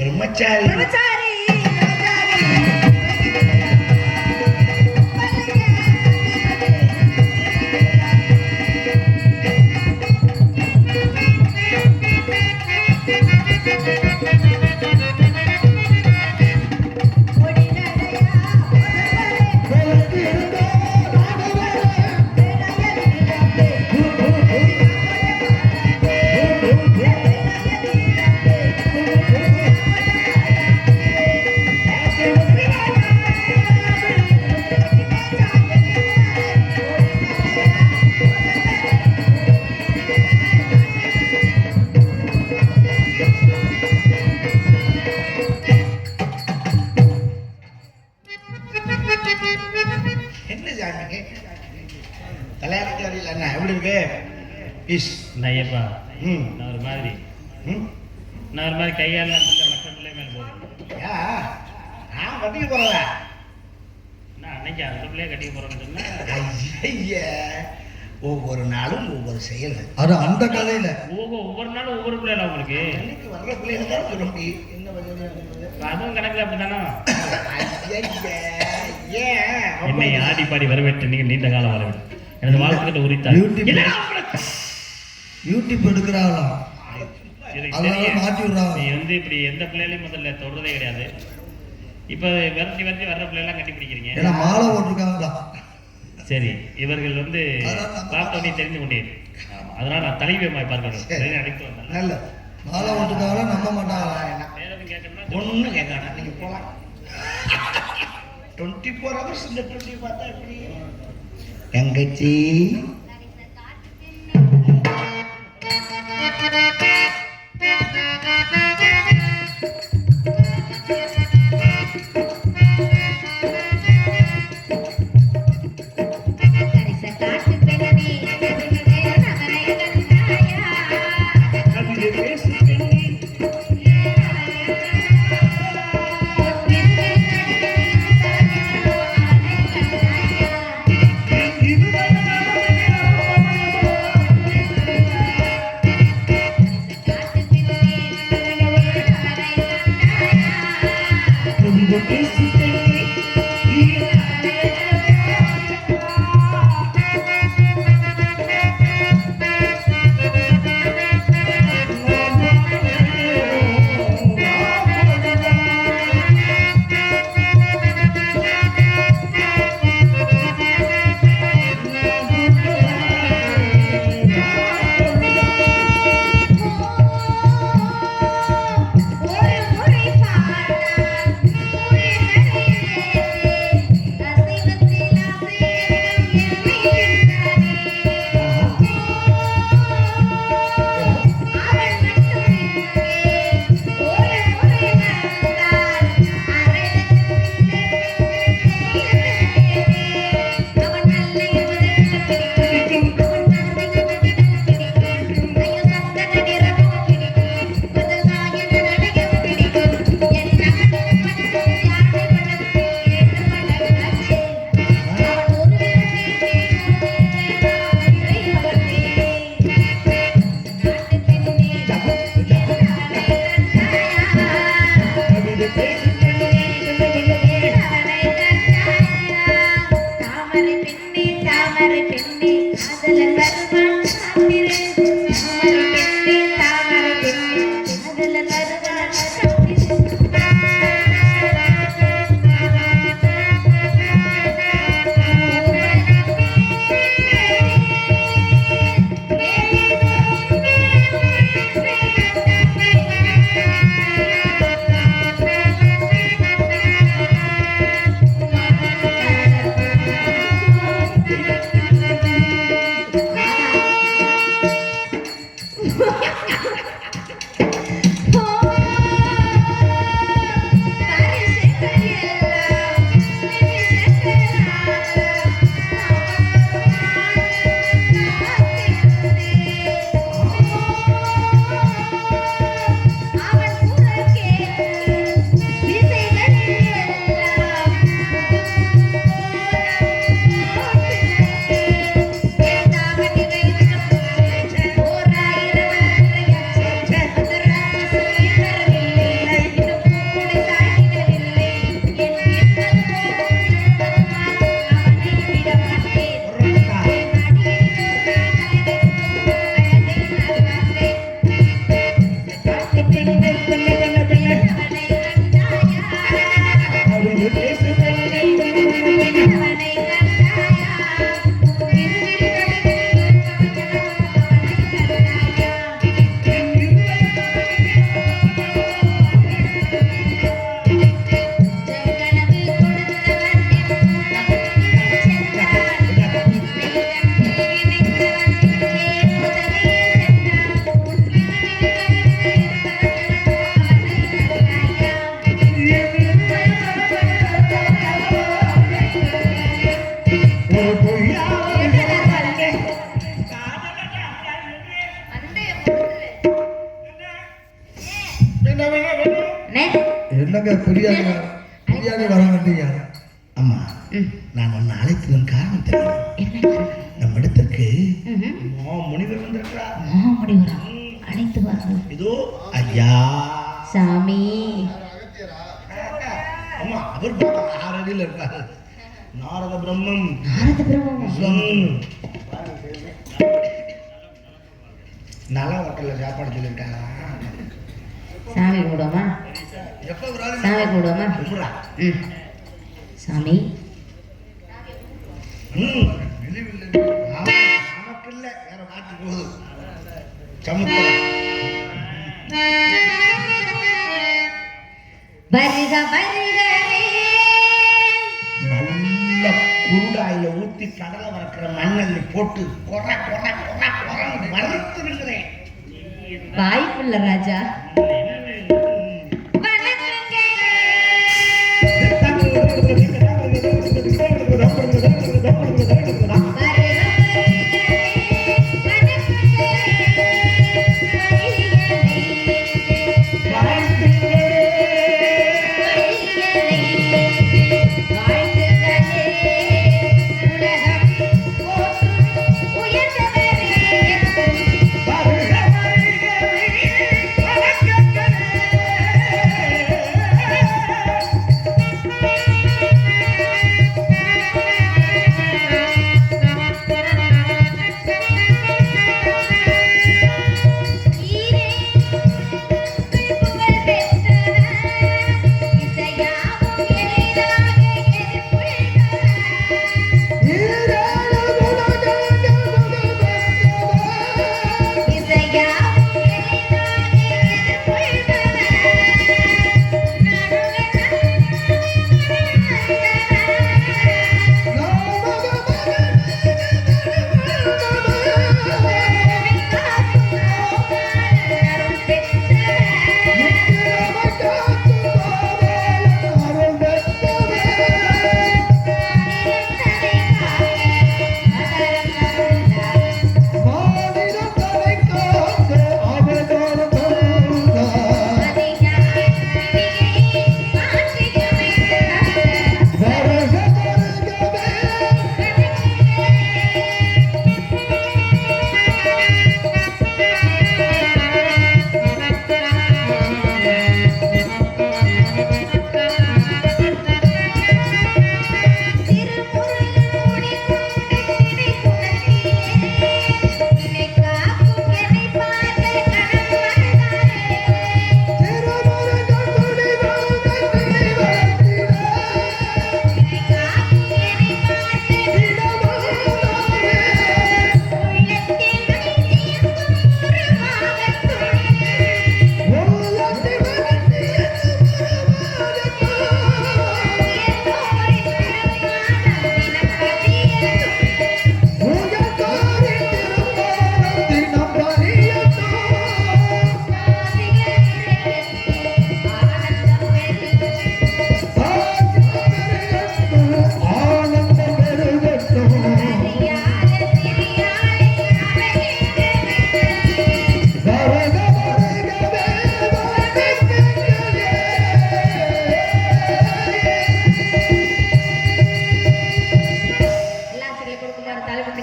कर्मचारी कर्मचारी ம். நான் ஒரு மாதிரி நான் ஒரு மாதிரி கையாலாம் பிள்ளை மற்ற பிள்ளை மேல யா நான் கட்டிக்க போறதா நான் அன்னைக்கு அந்த பிள்ளைய கட்டிக்க போறேன்னு சொன்னா ஐய ஒவ்வொரு நாளும் ஒவ்வொரு செயல்கள் அது அந்த கதையில. ஒவ்வொரு ஒவ்வொரு நாளும் ஒவ்வொரு பிள்ளைல உங்களுக்கு. அன்னைக்கு வர்ற பிள்ளைகள் தான் சொல்ல முடியும். என்ன அதுவும் கணக்குல அப்படித்தானே? என்னை ஆடி பாடி வரவேற்று நீங்கள் நீண்ட காலம் வரவேற்று. எனது வாழ்க்கையிட்ட உரித்தார். யூடியூப் எடுக்கிறாங்களாம் அதனால. மாட்டி விடுறாங்க. நீ வந்து இப்படி எந்த பிள்ளைகளையும் முதல்ல தொடுறதே கிடையாது. இப்ப விரட்டி விரட்டி வர்ற பிள்ளைலாம் கட்டி பிடிக்கிறீங்க. ஏன்னா மாலை போட்டிருக்காங்களா சரி இவர்கள் வந்து பார்த்தோன்னே தெரிந்து கொண்டேன் ஆமா, அதனால நான் தலைவியமாய் பார்க்கணும் அழைத்து வந்தேன் நல்ல மாலை போட்டிருக்காங்களா? நம்ப மாட்டாங்களா? ஒன்றும் கேட்காத? நீங்க போலாம். டுவெண்ட்டி ஃபோர் ஹவர்ஸ் இந்த டுவெண்ட்டி பார்த்தா எப்படி? தங்கச்சி Thank you. என்னங்க பிரியாணி பிரியாணி வர வேண்டிய அம்மா நான் உன்னை அழைத்ததன் காரணம் தெரியும். நம்ம இடத்திற்கு முனிவர் வந்திருக்கிறார். அழைத்து வாருங்கள் இதோ ஐயா. சாமி. அம்மா அவர் ஆறு அடியில் இருக்காரு. நாரத பிரம்மம். நாரத பிரம்மம். நல்லா ஹோட்டல்ல சாப்பாடு சொல்லியிருக்காங்க சாமி ஆளு சாமி கும்பிடுவோமா? கும்பிட்றா. ம். சாமி. வருக வருகவே நல்ல குருடாயில ஊத்தி கடலை வளர்க்குற மண்ணல்லி போட்டு கொர கொர கொர கொரன்னு வறுத்திருக்கிறேன் வாய்ப்புள்ள ராஜா.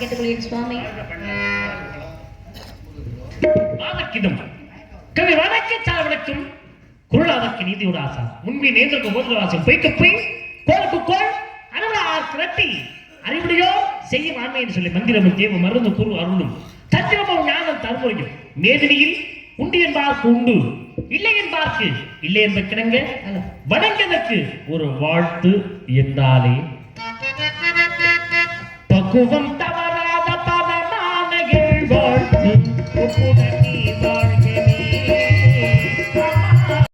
கேட்டுக்கொள்கிறேன் சுவாமி. வாதக்கிதம் கவி நீதியோட ஆசா. பொய்க்கு பொய் கோலுக்கு கோல் அறிவுடையோ செய்யும் ஆண்மை என்று சொல்லி தேவ மருந்து குரு அருளும். ஞானம் தருமுறையும் மேதினியில் உண்டு என்பார்க்கு உண்டு இல்லை என்பார்க்கு இல்லை என்பதற்கிணங்க ஹலோ வணங்குவதற்கு ஒரு வாழ்த்து என்றாலே பக்குவம் 你我不。